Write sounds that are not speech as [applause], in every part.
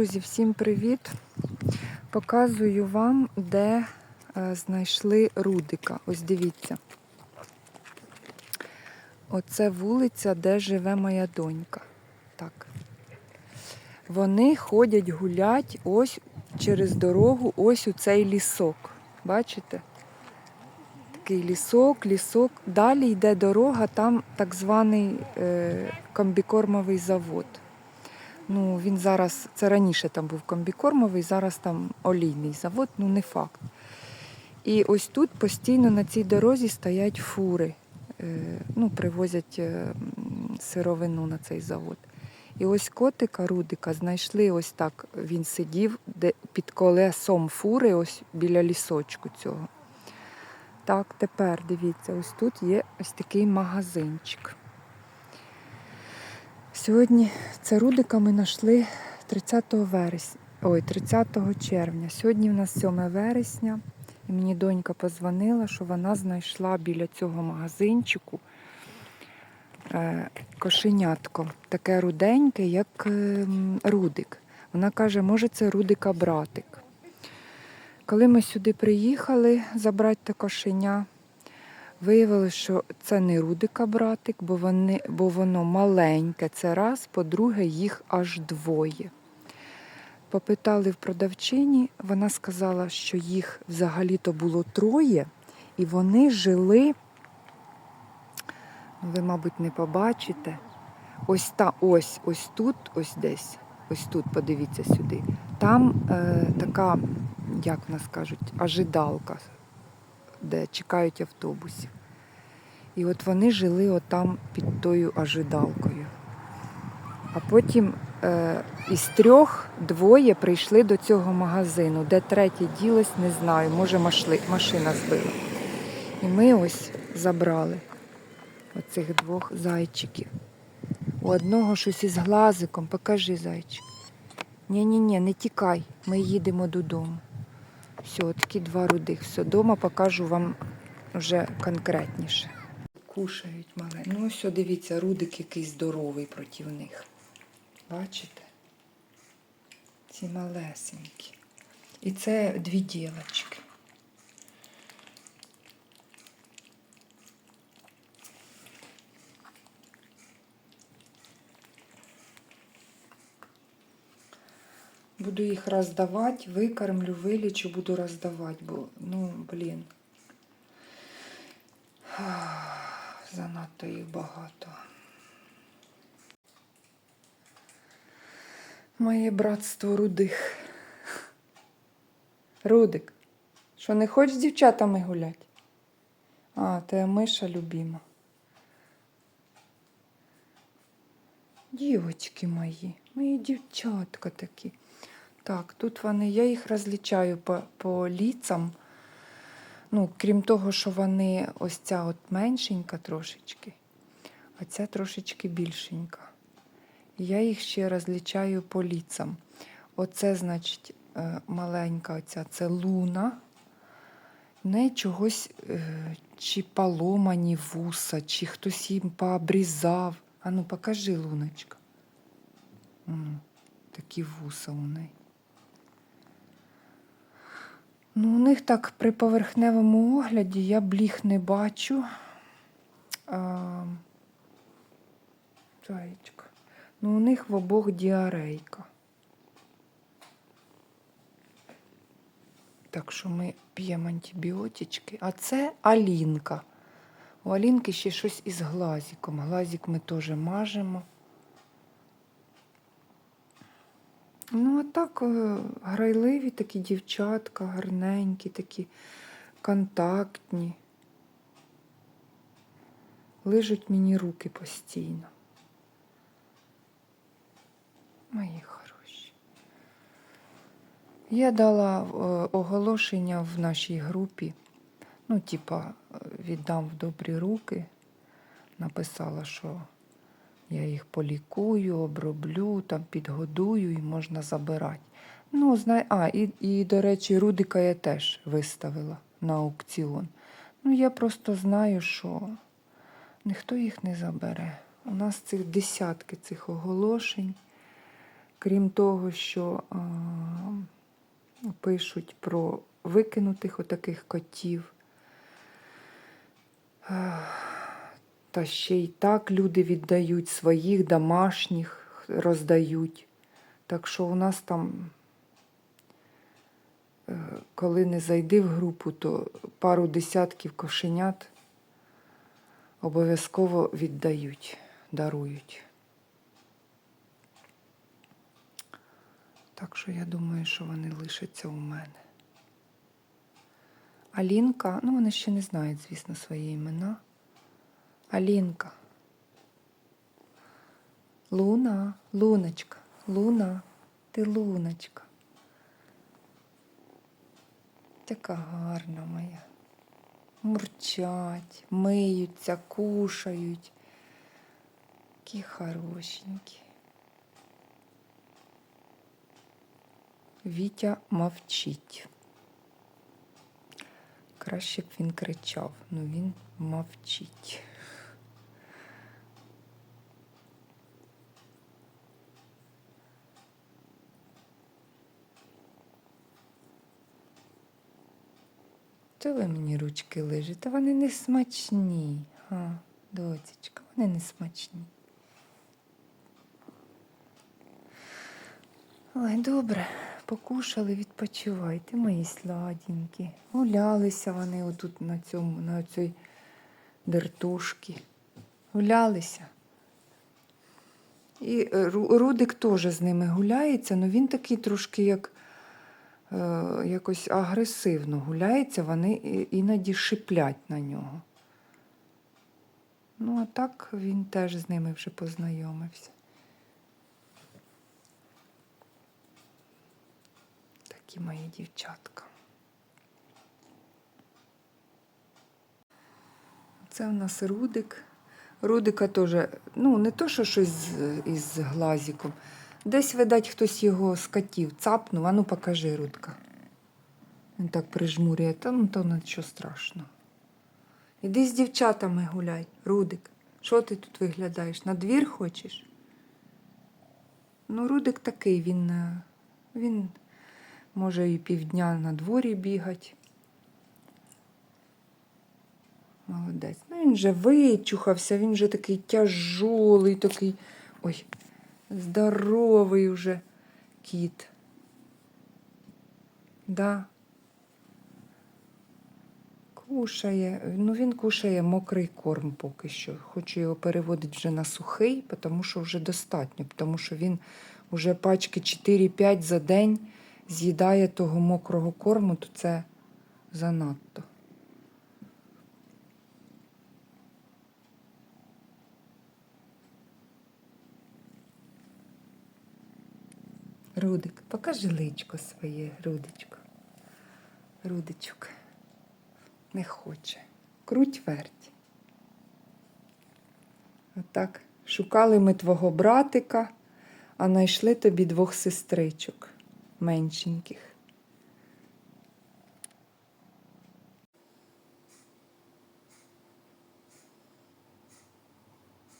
Друзі, всім привіт! Показую вам, де е, знайшли Рудика. Ось дивіться. Оце вулиця, де живе моя донька. Так. Вони ходять гулять ось через дорогу, ось у цей лісок. Бачите? Такий лісок, лісок. Далі йде дорога, там так званий е, комбікормовий завод. Ну, він зараз, це раніше там був комбікормовий, зараз там олійний завод, ну не факт. І ось тут постійно на цій дорозі стоять фури, е, ну, привозять е, сировину на цей завод. І ось котика Рудика знайшли ось так. Він сидів де, під колесом фури, ось біля лісочку цього. Так, тепер дивіться, ось тут є ось такий магазинчик. Сьогодні це Рудика ми знайшли 30 вересня, ой, 30 червня. Сьогодні в нас 7 вересня, і мені донька позвонила, що вона знайшла біля цього магазинчику е, кошенятко, таке руденьке, як е, Рудик. Вона каже, може, це Рудика братик. Коли ми сюди приїхали забрати кошеня, Виявилося, що це не Рудика братик, бо, вони, бо воно маленьке. Це раз, по-друге, їх аж двоє. Попитали в продавчині, вона сказала, що їх взагалі-то було троє, і вони жили, ну, ви, мабуть, не побачите. Ось та ось, ось тут, ось десь, ось тут, подивіться сюди. Там е, така, як в нас кажуть, ожидалка де чекають автобусів. І от вони жили отам під тою ожидалкою. А потім е, із трьох двоє прийшли до цього магазину, де третє ділось, не знаю, може машли, машина збила. І ми ось забрали оцих двох зайчиків. У одного щось із глазиком, покажи зайчик. Ні-ні-ні, не тікай, ми їдемо додому. Все, такі два рудих. Все, дома покажу вам вже конкретніше. Кушають мале. Ну, ось, дивіться, рудик який здоровий проти них. Бачите? Ці малесенькі. І це дві дівочки. Буду їх роздавати, викормлю, вилічу, буду роздавати, бо, ну, блін. [sighs] Занадто їх багато. Моє братство рудих. Рудик, що не хочеш з дівчатами гуляти? А, ти миша любима. Дівочки мої, мої дівчатка такі. Так, тут вони, я їх розлічаю по, по ліцам. Ну, крім того, що вони ось ця от меншенька трошечки, а ця трошечки більшенька. Я їх ще розлічаю по ліцам. Оце, значить, е, маленька оця це луна. В неї чогось е, чи поломані вуса, чи хтось їм пообрізав. Ану, покажи, луночка. Такі вуса у неї. Ну, у них так при поверхневому огляді я бліх не бачу. А, Зайчка. Ну, у них в обох діарейка. Так що ми п'ємо антибіотички. А це Алінка. У Алінки ще щось із глазиком. Глазик ми теж мажемо. Ну, а так е, грайливі такі дівчатка, гарненькі, такі контактні. Лижуть мені руки постійно. Мої хороші. Я дала е, оголошення в нашій групі. Ну, типа, е, віддам в добрі руки. Написала, що я їх полікую, оброблю, там підгодую і можна забирати. Ну, знай... А, і, і, до речі, Рудика я теж виставила на аукціон. Ну, я просто знаю, що ніхто їх не забере. У нас цих десятки цих оголошень. Крім того, що а, пишуть про викинутих отаких котів. Е, Та ще й так люди віддають своїх домашніх, роздають. Так що у нас там, е, коли не зайди в групу, то пару десятків кошенят обов'язково віддають, дарують. Так що я думаю, що вони лишаться у мене. Алінка, ну вони ще не знають, звісно, свої імена. Алінка. Луна, луночка, луна, ти луночка. Така гарна моя. Мурчать, миються, кушають. Які хорошенькі. Вітя мовчить. Краще б він кричав, але він мовчить. То ви мені ручки лижете, вони не смачні. А, доцічка, вони не смачні. Ой, добре, покушали, відпочивайте, мої сладенькі. Гулялися вони отут на цьому, на цій дертушці. Гулялися. І Рудик теж з ними гуляється, але він такий трошки як якось агресивно гуляється, вони іноді шиплять на нього. Ну, а так він теж з ними вже познайомився. Такі мої дівчатка. Це у нас Рудик. Рудика теж, ну, не то, що щось із глазиком. Десь, видать, хтось його з котів цапнув. А ну покажи, Рудка. Він так прижмурює, та ну то нічого страшного. Іди з дівчатами гуляй, Рудик. Що ти тут виглядаєш? На двір хочеш? Ну, Рудик такий, він, е, він може і півдня на дворі бігати. Молодець. Ну, він вже вичухався, він вже такий тяжолий, такий. Ой, здоровий уже кіт. Да. Кушає. Ну, він кушає мокрий корм поки що. Хочу його переводити вже на сухий, тому що вже достатньо, тому що він вже пачки 4-5 за день з'їдає того мокрого корму, то це занадто. Рудик, покажи личко своє, Рудичко. Рудичок. Не хоче. Круть верть. Отак. Шукали ми твого братика, а знайшли тобі двох сестричок меншеньких.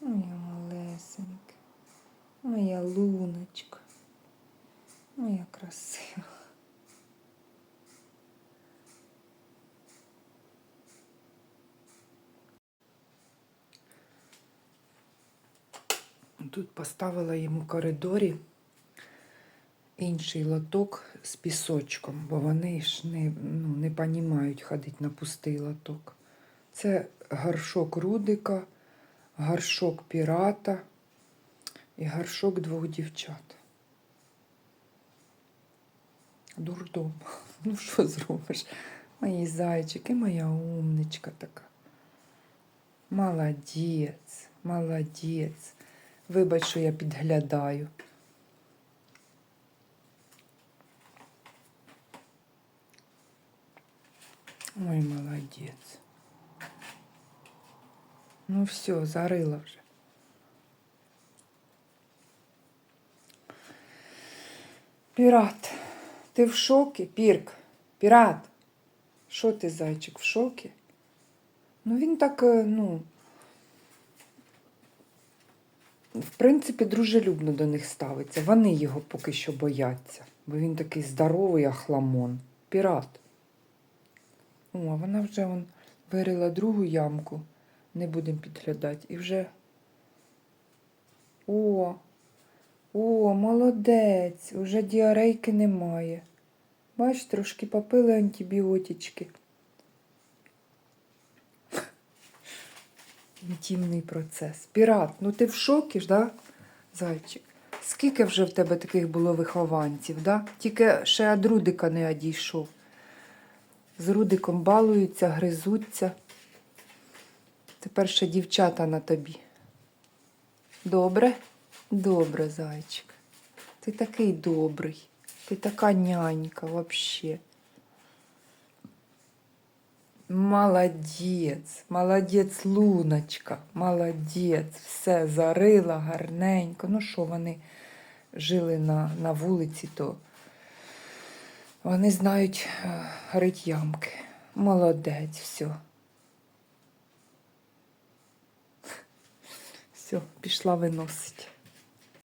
Моя малесенька, моя луночка, моя красива. Тут поставила йому в коридорі інший лоток з пісочком, бо вони ж не, ну, не понімають ходити на пустий лоток. Це горшок Рудика, горшок пірата і горшок двох дівчат. Дурдом. [laughs] Ну що зробиш? Мої зайчики, моя умничка така. Молодець, молодець. Вибач, що я підглядаю. Ой, молодець. Ну все, зарила вже. Пірат, ти в шокі, Пірк? Пірат. Що ти, зайчик, в шокі? Ну він так, е, ну. в принципі, дружелюбно до них ставиться. Вони його поки що бояться, бо він такий здоровий ахламон. Пірат. О, а вона вже он, вирила другу ямку. Не будемо підглядати. І вже. О, о, молодець, уже діарейки немає. Бач, трошки попили антибіотички. [laughs] Інтимний процес. Пірат, ну ти в шокі ж, да, зайчик? Скільки вже в тебе таких було вихованців, да? Тільки ще од Рудика не одійшов. З Рудиком балуються, гризуться. Тепер ще дівчата на тобі. Добре? Добре, зайчик. Ти такий добрий. Ти така нянька вообще. Молодець, молодець, луночка, молодець, все зарила гарненько. Ну що вони жили на, на вулиці, то вони знають е, рить ямки. Молодець, все. Все, пішла виносить.